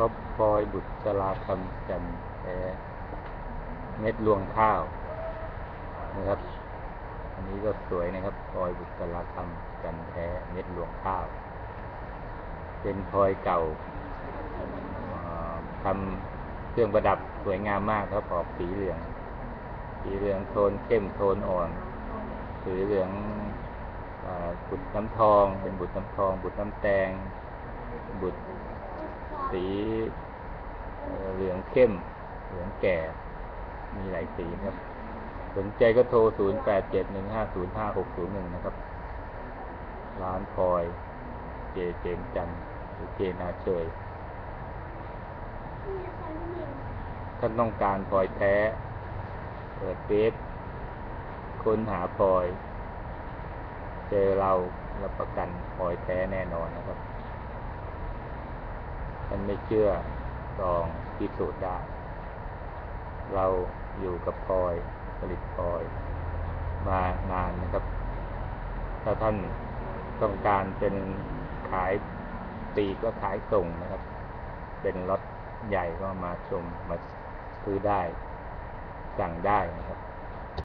ก็พลอยบุตรลาคำจันแท้เม็ดรวงข้าวนะครับ อันนี้ก็สวยนะครับพลอยบุตรลาคำจันแท้เม็ดรวงข้าว เป็นพลอยเก่าทำเครื่องประดับสวยงามมากครับออกสีเหลือง สีเหลืองโทนเข้มโทนอ่อน สีเหลืองอบุตรน้ำทอง เป็นบุตรน้ำทอง บุตรน้ำแดงบุตร สีเหลืองเข้ม เหลืองแก่ มีหลายสีครับ สนใจก็โทร 0 8 7 1 5 0 5 6 0 1 นะครับ ร้านพลอย เจเจมจันทร์หรือเจนาเชย ท่านต้องการพลอยแท้ เปิดเฟซค้นหาพลอย เจอเรารับประกันพลอยแท้แน่นอนนะครับ ไม่เชื่อลองพิสูจน์ได้ เราอยู่กับพลอยผลิตพลอย มานานนะครับ ถ้าท่านต้องการเป็นขายปลีก็ขายส่งนะครับ เป็นรถใหญ่ก็มาชมมาซื้อได้ สั่งได้นะครับ